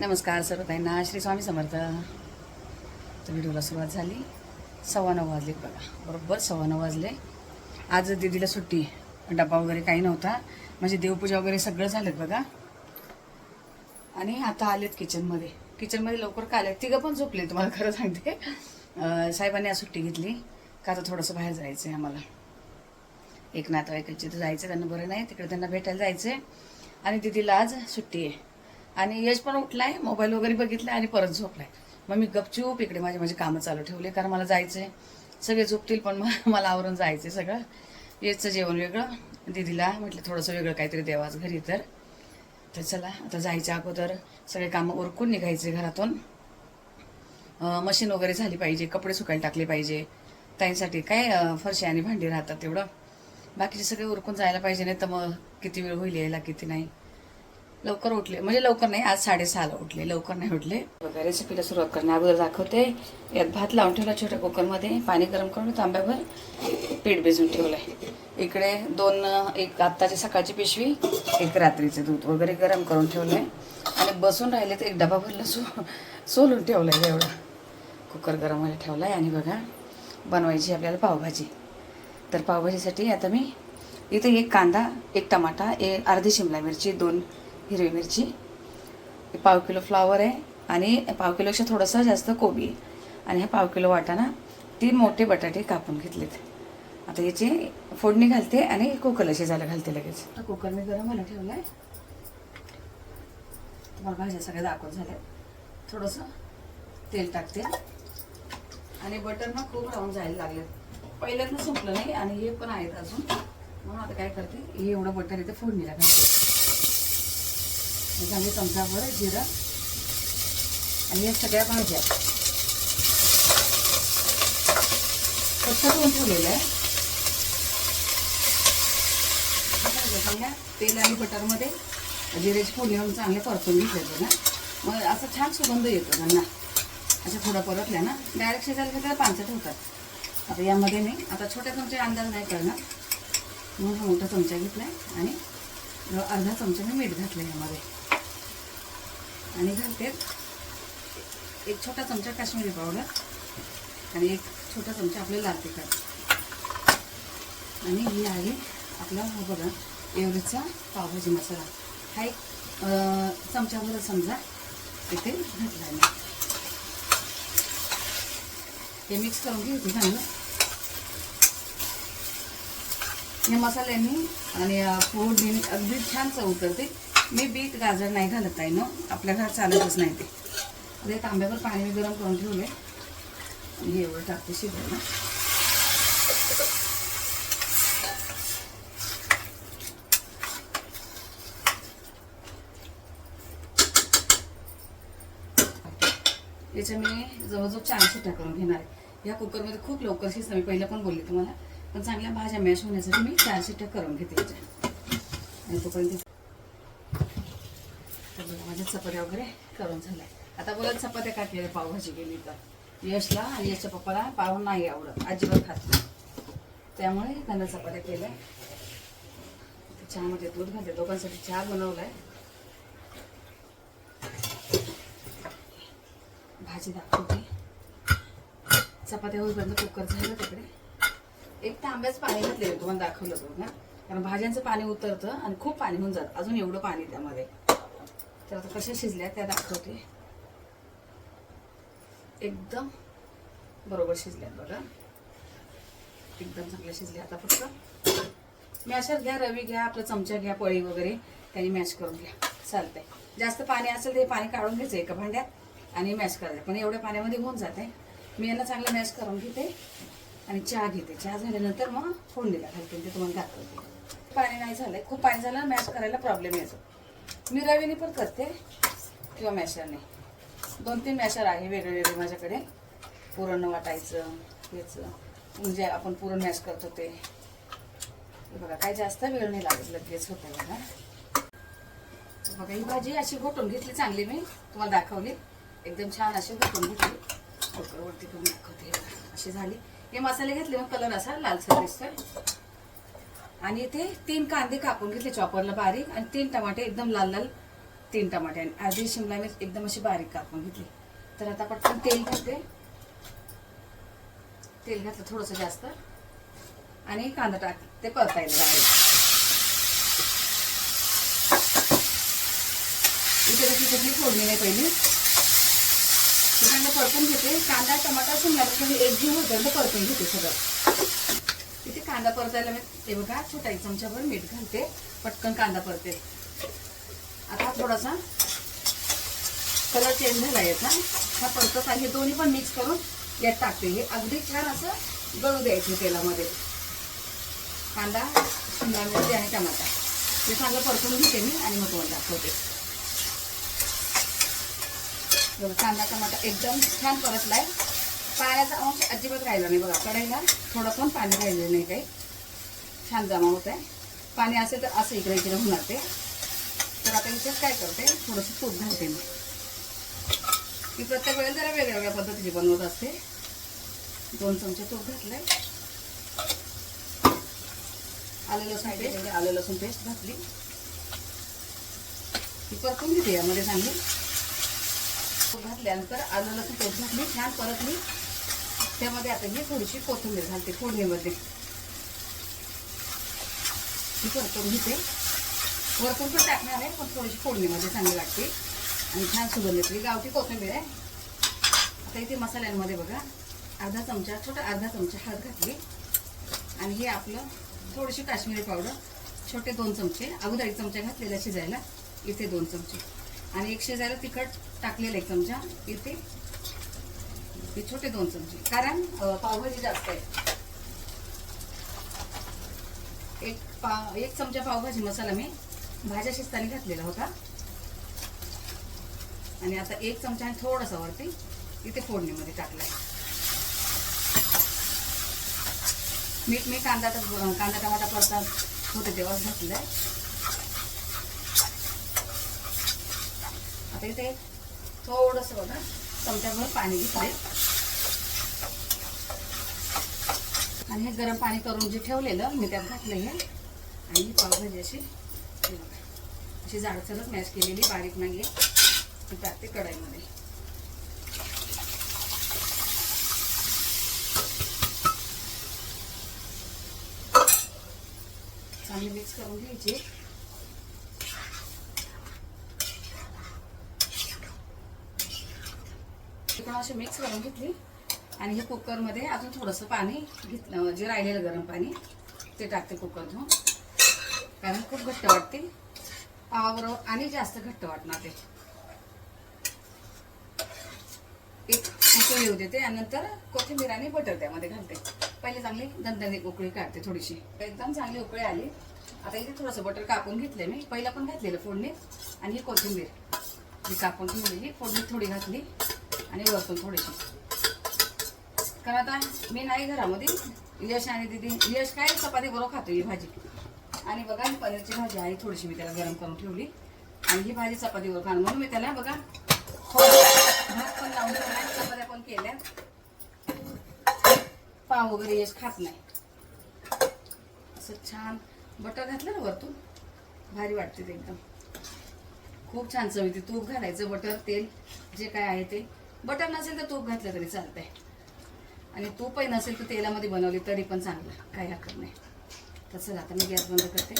नमस्कार सर्व ताईंना श्री स्वामी समर्थ. तर व्हिडिओला सुरुवात झाली. सव्वा नऊ वाजले बघा. बरोबर सव्वा नऊ वाजले. आज दीदीला सुट्टी. डबा वगैरे काही नव्हता. म्हणजे देवपूजा वगैरे सगळं झालं बघा. आणि आता आलेत किचनमध्ये. किचनमध्ये लवकर का आले तिघं पण झोपले तुम्हाला खरं सांगते. साहेबांनी आज सुट्टी घेतली. का तर थोडंसं बाहेर जायचं आहे आम्हाला. एक नातेवाईकांची तर जायचं त्यांना बरं नाही. तिकडे त्यांना भेटायला जायचं आहे आणि दिदीला आज सुट्टी आहे. आणि यश पण उठलाय मोबाईल वगैरे बघितलाय आणि परत झोपलाय. मग मी गपचूप इकडे माझे माझे कामं चालू ठेवले कारण मला जायचंय. सगळे झोपतील पण मग मला आवरून जायचंय सगळं. यशचं जेवण वेगळं दिदीला म्हटलं थोडंसं वेगळं काहीतरी देवाच घरी तर. तर चला आता जायच्या अगोदर सगळे कामं उरकून निघायचे घरातून. मशीन वगैरे झाली पाहिजे कपडे सुकायला टाकले पाहिजे. ताईंसाठी काय फरशी आणि भांडी राहतात तेवढं. बाकीचे सगळे उरकून जायला पाहिजे नाही तर मग किती वेळ होईल यायला किती नाही. लवकर उठले. म्हणजे लवकर नाही आज साडेसहाला उठले. लवकर नाही उठले. बघा रेसिपीला सुरुवात करण्या अगोदर दाखवते. यात भात लावून ठेवला छोट्या कुकरमध्ये. पाणी गरम करून तांब्यावर पीठ भिजून ठेवलंय. इकडे दोन एक आत्ताची सकाळची पिशवी एक रात्रीचं दूध वगैरे गरम करून ठेवलंय. आणि बसून राहिले तर एक डबा भरला सो सोलून ठेवलंय एवढं. कुकर गरम व्हायला ठेवलाय. आणि बघा बनवायची आपल्याला पावभाजी. तर पावभाजीसाठी आता मी इथे एक कांदा एक टमाटा एक अर्धी शिमला मिरची दोन हिरवी मिरची पाव किलो फ्लावर आहे आणि पाव किलोपेक्षा थोडंसं जास्त कोबी आहे. आणि हे पाव किलो वाटाणा तीन मोठे बटाटे कापून घेतलेत. आता याची फोडणी घालते आणि कुकरला शिजायला घालते लगेच. आता कुकर मी गरम व्हायला ठेवला आहे तुम्हाला भाज्या सगळ्या दाखवत झाल्या. थोडंसं तेल टाकते. आणि बटर ना खूप राहून जायला लागले पहिल्यांदा संपलं नाही आणि हे पण आहेत अजून. म्हणून आता काय करते हे एवढं बटर इथे फोडणीला घालते. हे झाले चमचाभर जिरं. आणि या सगळ्या भाज्या. स्वच्छ धुवून ठेवलेलं आहे. चांगल्या तेल आणि बटरमध्ये जिऱ्याची फोडणी घालून चांगले परतून घेतले ना. मग असं छान सुगंध येतो त्यांना. अशा थोडं परतल्या ना. डायरेक्ट शिजायला सगळ्या पानसट होतात आता यामध्ये मी आता छोट्या चमचे अंदाज नाही करणार. मग मोठा चमचा घेतला आहे आणि अर्धा चमचा मी मीठ घातलं यामध्ये. आणि घालते एक छोटा चमचा काश्मीरी पावडर आणि एक छोटा चमचा आपलं लाल तिखट. आणि ही आहे आपला हा बघा एवढीचा पावभाजी मसाला. हा एक अं, समजा इथे घातला मी. हे मिक्स करून घेते चांगलं या मसाल्यांनी आणि अं, फोडणीने अगदी छान चव उतरते मी बीट गाजर नाही घालत आहे ना. आपल्या घरात चालतच नाही ते. ते तांब्यावर पाणी मी गरम करून ठेवले आणि हे एवढं टाकते शिजायला याच्या मी जवळजवळ चार टाकून करून घेणार आहे. या कुकरमध्ये खूप लवकर शिजतं. मी पहिलं पण बोलले तुम्हाला. पण चांगल्या भाज्या मॅश होण्यासाठी मी चार शिट्ट्या करून घेते याच्या. आणि तोपर्यंत तर बघा माझ्या चपात्या वगैरे करून झाल्या. आता बोलत चपात्या काढलेल्या पावभाजी गेली तर. यशला आणि यशच्या पप्पाला पाव नाही आवडत. अजिबात खात नाही. त्यामुळे त्यांना चपात्या केल्या. चहामध्ये दूध घालते दोघांसाठी चहा बनवलाय. भाजी दाखवते. चपात्या होईपर्यंत कुकर झालं तिकडे. एक तांब्याच पाणी घातलेलं तुम्हाला दाखवलं बघ ना कारण भाज्यांचं पाणी उतरतं आणि खूप पाणी होऊन जातं. अजून एवढं पाणी त्यामध्ये. तर आता कशा शिजल्या त्या दाखवते. एकदम बरोबर शिजल्यात बघा. एकदम चांगल्या शिजल्या आता फक्त. मॅशर घ्या रवी घ्या आपलं चमचा घ्या पळी वगैरे. त्यांनी मॅश करून घ्या. चालतंय. जास्त पाणी असेल ते पाणी काढून घ्यायचं एका भांड्यात आणि मॅश करायचं. पण एवढ्या पाण्यामध्ये होऊन जाते मी यांना चांगलं मॅश करून घेते. आणि चहा घेते. चहा झाल्यानंतर मग फोडणीला घालते ते तुम्हाला दाखवते. पाणी नाही झालंय. खूप पाणी झालं मॅश करायला प्रॉब्लेम येतो. मी रवीने पण करते किंवा मॅशरने दोन तीन मॅशर आहे वेगळे वेगळे माझ्याकडे. पुरण वाटायचं याचं म्हणजे आपण पुरण मॅश करतो ते बघा काय जास्त वेळ नाही लागत लगेच होतं बघा. बघा ही भाजी अशी घोटून घेतली चांगली मी. तुम्हाला दाखवली. एकदम छान अशी घोटून घेतली. वरती करून दाखवते. अशी झाली. हे मसाले घेतले मग कलर असा लालसर दिसतोय. आणि इथे तीन कांदे कापून घेतले चॉपरला बारीक आणि तीन टमाटे एकदम लाल लाल तीन टमाटे. आणि अर्धी शिमला मिरच एकदम अशी बारीक कापून घेतली. तर आता पटकन तेल घालते. तेल घातलं थोडंसं जास्त. आणि कांदा टाक ते परता येईल डायरेक्ट इथे कशी कुठली फोडणी नाही पहिली. ते चांगलं परतून घेते. कांदा टमाटा शिमला मिरच एक जीव होतं परतून घेते सगळं. इथे कांदा परतायला मी बघा छोटा एक चमच्याभर मीठ घालते. पटकन कांदा परते आता थोडासा कलर चेंज झाला याचा. हा परतत आहे. हे दोन्ही पण मिक्स करून यात टाकते. हे अगदी छान असं गळू द्यायचं तेलामध्ये. कांदा शिमला मिरची आणि टमाटा हे चांगलं परतून घेते मी आणि मग तुम्हाला दाखवते. कांदा टमाटा एकदम छान परतलाय. पाण्याचा अंश अजिबात राहिला नाही बघा. कढईला थोडं पण पाणी राहिलेलं नाही काही. छान जमा होत आहे पाणी असेल तर असं इकडे इकडे होणार ते. तर आता इथेच काय करते? थोडंसं तूप घालते मी. मी प्रत्येक वेळेला जरा वेगळ्या वेगळ्या पद्धतीने बनवत असते. दोन चमचे तूप घातले आलं लसूण पेस्ट. आलं लसूण पेस्ट घातली. ती परतून घेते यामध्ये चांगली. घातल्यानंतर आलं लसूण पेस्ट घातली. छान परत मी त्यामध्ये आता ही थोडीशी कोथिंबीर घालते फोडणीमध्ये. ही परतून घेते. वरतून पण टाकणार आहे पण थोडीशी फोडणीमध्ये चांगली लागते. आणि छान सुगंध येते. गावठी कोथिंबीर आहे. आता इथे मसाल्यांमध्ये बघा अर्धा चमचा छोटा अर्धा चमचा हळद घातली. आणि हे आपलं थोडीशी काश्मीरी पावडर छोटे दोन चमचे अगोदर एक चमचा घातलेला शिजायला इथे दोन चमचे. आणि एक शिजायला तिखट टाकलेलं एक चमचा इथे. हे छोटे दोन चमचे. कारण पावभाजी जास्त आहे. एक पाव एक चमचा पावभाजी मसाला मी भाज्या शिजताना घातलेला होता. आणि आता एक चमचा आणि थोडासा वरती इथे फोडणीमध्ये टाकलाय. मीठ मी कांदा कांदा टमाटा परतात होते तेव्हाच घातलंय. आता इथे थोडस बघा चमच्याभर पाणी घेतले आणि हे गरम पाणी करून जे ठेवलेलं मी त्यात घातलं हे. आणि पावभाजी अशी अशी जाडसरच मॅश केलेली बारीक नाही आहे टाकते कढईमध्ये. चांगली मिक्स करून घ्यायची ती पण अशी मिक्स करून घेतली. आणि हे कुकरमध्ये अजून थोडंसं पाणी घेतलं जे राहिलेलं गरम पाणी ते टाकते कुकर धुवून कारण खूप घट्ट वाटते. पावाबरोबर आणि जास्त घट्ट वाटणार ते. एक उकळी येऊ देते आणि नंतर कोथिंबीर आणि बटर त्यामध्ये घालते. पहिले चांगली दणदणीत उकळी काढते थोडीशी. एकदम चांगली उकळी आली. आता इथे थोडंसं बटर कापून घेतले मी. पहिला पण घातलेलं फोडणीत. आणि ही कोथिंबीर. ही कापून ठेवलेली फोडणीत थोडी घातली. आणि लसूण थोडीशी. कारण आता मी नाही घरामध्ये. यश आणि दिदी यश काय? चपाती बरोबर खातो ही भाजी. आणि बघा ही पनीरची भाजी आहे थोडीशी मी त्याला गरम करून ठेवली. आणि ही भाजी चपातीवर खाणं म्हणून मी त्याला बघा भात पण लावून ठेवला चपात्या पण केल्या. पाव वगैरे यश खात नाही. असं छान बटर घातलं ना वरतून? भारी वाटते ते एकदम. खूप छान चव तूप घालायचं बटर तेल जे काय आहे ते. बटर नसेल तर तूप घातलं तरी चालतंय. आणि तूपही नसेल तर तेलामध्ये बनवली तरी पण चांगलं काही हरकत नाही. तसं आता मी गॅस बंद करते.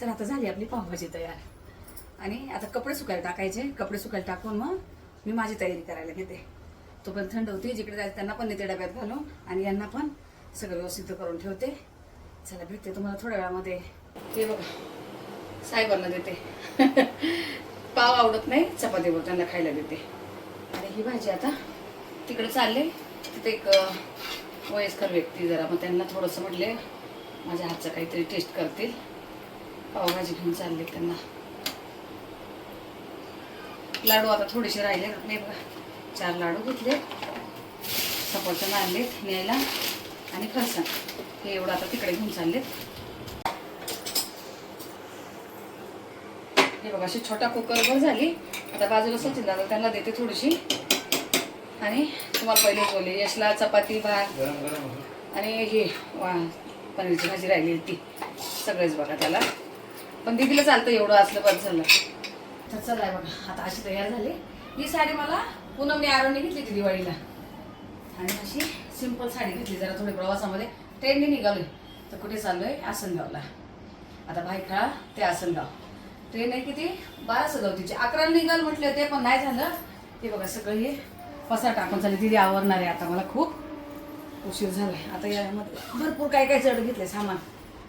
तर आता झाली आपली पावभाजी तयार. आणि आता कपडे सुकायला टाकायचे. कपडे सुकायला टाकून मग मी माझी तयारी करायला घेते. तो पण थंड होती जिकडे जायचं त्यांना पण नेते डब्यात घालून आणि यांना पण सगळं व्यवस्थित करून ठेवते. चला भेटते तुम्हाला थोड्या वेळामध्ये. ते बघा साहेबांना देते. पाव आवडत नाही चपातीवर त्यांना खायला देते. ही भाजी आता तिकडे चालले. तिथे एक वयस्कर व्यक्ती जरा मग त्यांना थोडंसं म्हटले माझ्या हातचं काहीतरी टेस्ट करतील. पावभाजी घेऊन चालले त्यांना. लाडू आता थोडेसे राहिले. नाही बघा चार लाडू घेतले. सफरचंद आणलेत न्यायला. आणि फरसाण. हे एवढं आता तिकडे घेऊन चाललेत. हे बघा अशी छोटा कुकरवर झाली. आता बाजूला सचिन दादा त्यांना देते थोडीशी. आणि तुम्हाला पहिले बोलले यशला चपाती भात आणि हे वा पनीरची भाजी राहिलेली ती सगळेच बघा त्याला. पण दिदीला चालतं एवढं असलं बस झालं. तर चला बघा आता अशी तयार झाली. ही साडी मला पूनमने आरोने घेतली होती दिवाळीला. आणि अशी सिंपल साडी घेतली जरा थोडी प्रवासामध्ये ट्रेनने निघालोय. तर कुठे चाललोय? आसनगावला. आता भायखळा ते आसनगाव. ट्रेन आहे किती? बारा सजावतीची अकरा निघाल म्हटले होते पण नाही झालं. ते बघा सगळं हे पसा टाकून चालले. तिथे आवरणार आहे आता. मला खूप उशीर झालाय. आता यामध्ये भरपूर काय काय चढ घेतले सामान.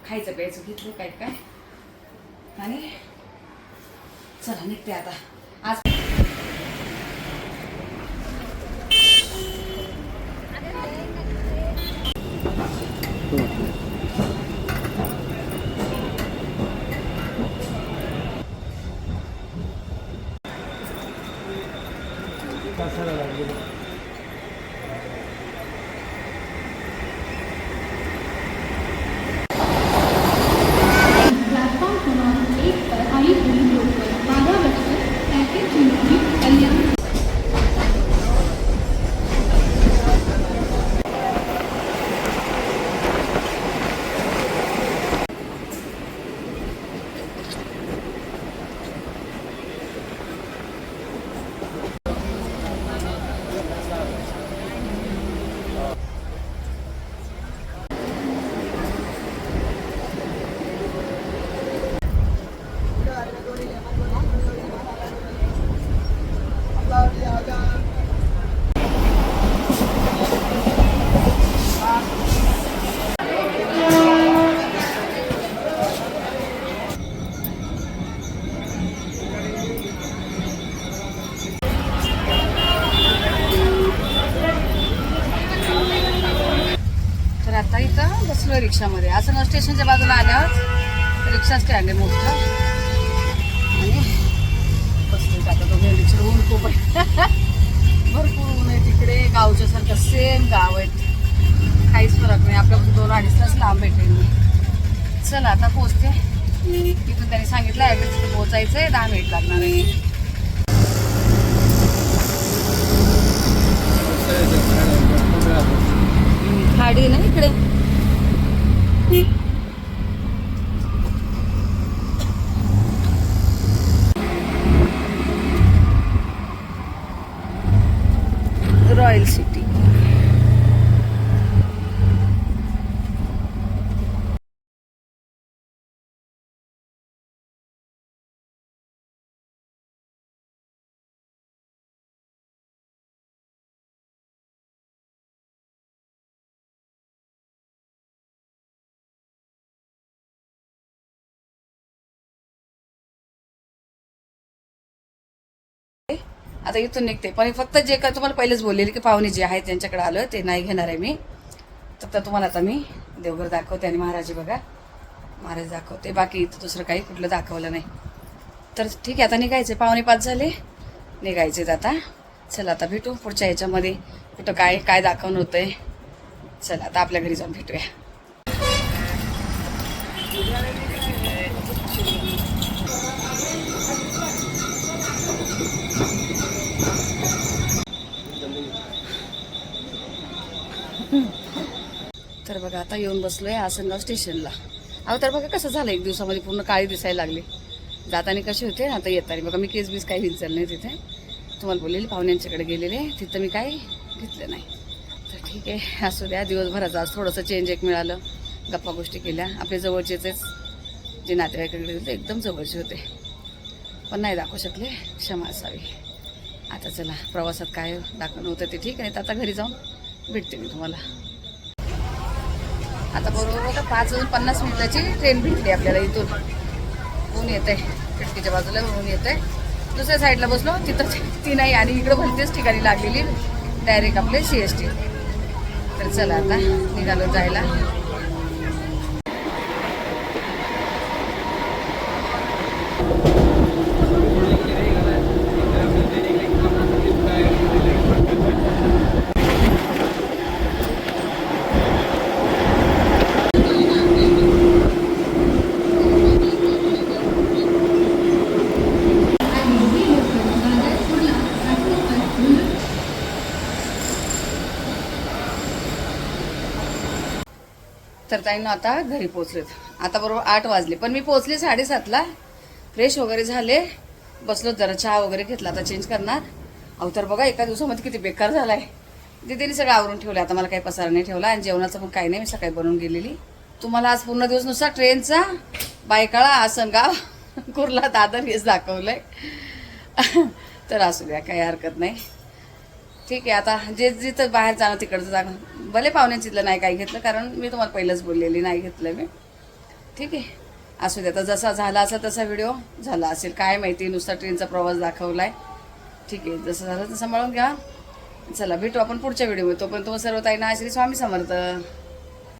खायचं प्यायचं घेतलं काय काय. आणि चला निघते आता. आज casa de la vida. रिक्षामध्ये. असं स्टेशनच्या बाजूला आल्यावर रिक्षा स्टँड आहे मोठं. आणि बसलो आता दोघे रिक्षा ऊन खूप आहे भरपूर ऊन आहे तिकडे. गावच्या सारखं सेम गाव आहेत. काहीच फरक नाही. आपल्यापासून दोन अडीच तास लांब भेटेल मी चला आता पोचते तिथून त्यांनी सांगितलं ॲड्रेस पोचायचं आहे दहा मिनिट लागणार आहे. खाडी ना इकडे? You. आता इथून निघते. पण फक्त जे काय तुम्हाला पहिलेच बोललेले की पाहुणे जे आहेत त्यांच्याकडे आलं ते नाही घेणार आहे मी. तर तुम्हाला आता मी देवघर दाखवते आणि महाराज बघा. महाराज दाखवते. बाकी इथं दुसरं काही कुठलं दाखवलं नाही. तर ठीक आहे आता निघायचे पाहुणे पाच झाले. निघायचे आता. चला आता भेटू पुढच्या ह्याच्यामध्ये कुठं काय काय दाखवणं आहे चला आता आपल्या घरी जाऊन भेटूया. बघा आता येऊन बसलोय आसनगाव स्टेशनला. अहो तर बघा कसं झालं एक दिवसामध्ये पूर्ण काळी दिसायला लागली. जाताना कसे होते आता येताना बघा मी केस बीस काही विचारलं नाही तिथे. तुम्हाला बोललेली पाहुण्यांच्याकडे गेलेले. तिथं मी काही घेतलं नाही. तर ठीक आहे असू द्या दिवसभराचं आज थोडंसं चेंज एक मिळालं. गप्पा गोष्टी केल्या. आपले जवळचेच जे नातेवाईकडे होते ते एकदम जवळचे होते. पण नाही दाखवू शकले क्षमा असावी. आता चला प्रवासात काय दाखवणं होतं ते ठीक आहे. नाही तर आता घरी जाऊन भेटते मी तुम्हाला. आता बरोबर बघा पाच वाजून पन्नास मिनिटाची ट्रेन भेटली आपल्याला इथून. ऊन येत आहे खिडकीच्या बाजूला ऊन येत आहे दुसऱ्या साईडला बसलो तिथं ती नाही आणि इकडं भलतेच ठिकाणी लागलेली डायरेक्ट आपले सी एस टी तर चला आता निघालो जायला. ताईनं आता घरी पोचलेत आता बरोबर आठ वाजले. पण मी पोचले साडेसातला. फ्रेश वगैरे झाले. बसलो जरा चहा वगैरे घेतला. आता चेंज करणार. अहो तर बघा एका दिवसामध्ये किती बेकार झाला आहे दिदीने सगळं आवरून ठेवलं आता मला काही पसारा नाही ठेवला आणि जेवणाचं पण काही नाही. मी सकाळी बनवून गेलेली. तुम्हाला आज पूर्ण दिवस नुसता ट्रेनचा बायकाळा आसनगाव कुर्ला दादर हेच दाखवलं आहे तर असू द्या काही हरकत नाही. ठीक आहे आता जे जिथं बाहेर जाणं तिकडचं जाणं. भले पाहुण्याचितलं नाही काही घेतलं कारण मी तुम्हाला पहिलंच बोललेली नाही घेतलं मी. ठीक आहे. असू दे आता जसा झाला असा तसा व्हिडिओ झाला असेल. काय माहिती नुसता ट्रेनचा प्रवास दाखवला आहे ठीक आहे जसं झालं तसं सांभाळून घ्या. चला भेटू आपण पुढच्या व्हिडिओमध्ये तोपर्यंत तुम्हाला सर्व ताईंना श्री स्वामी समर्थ.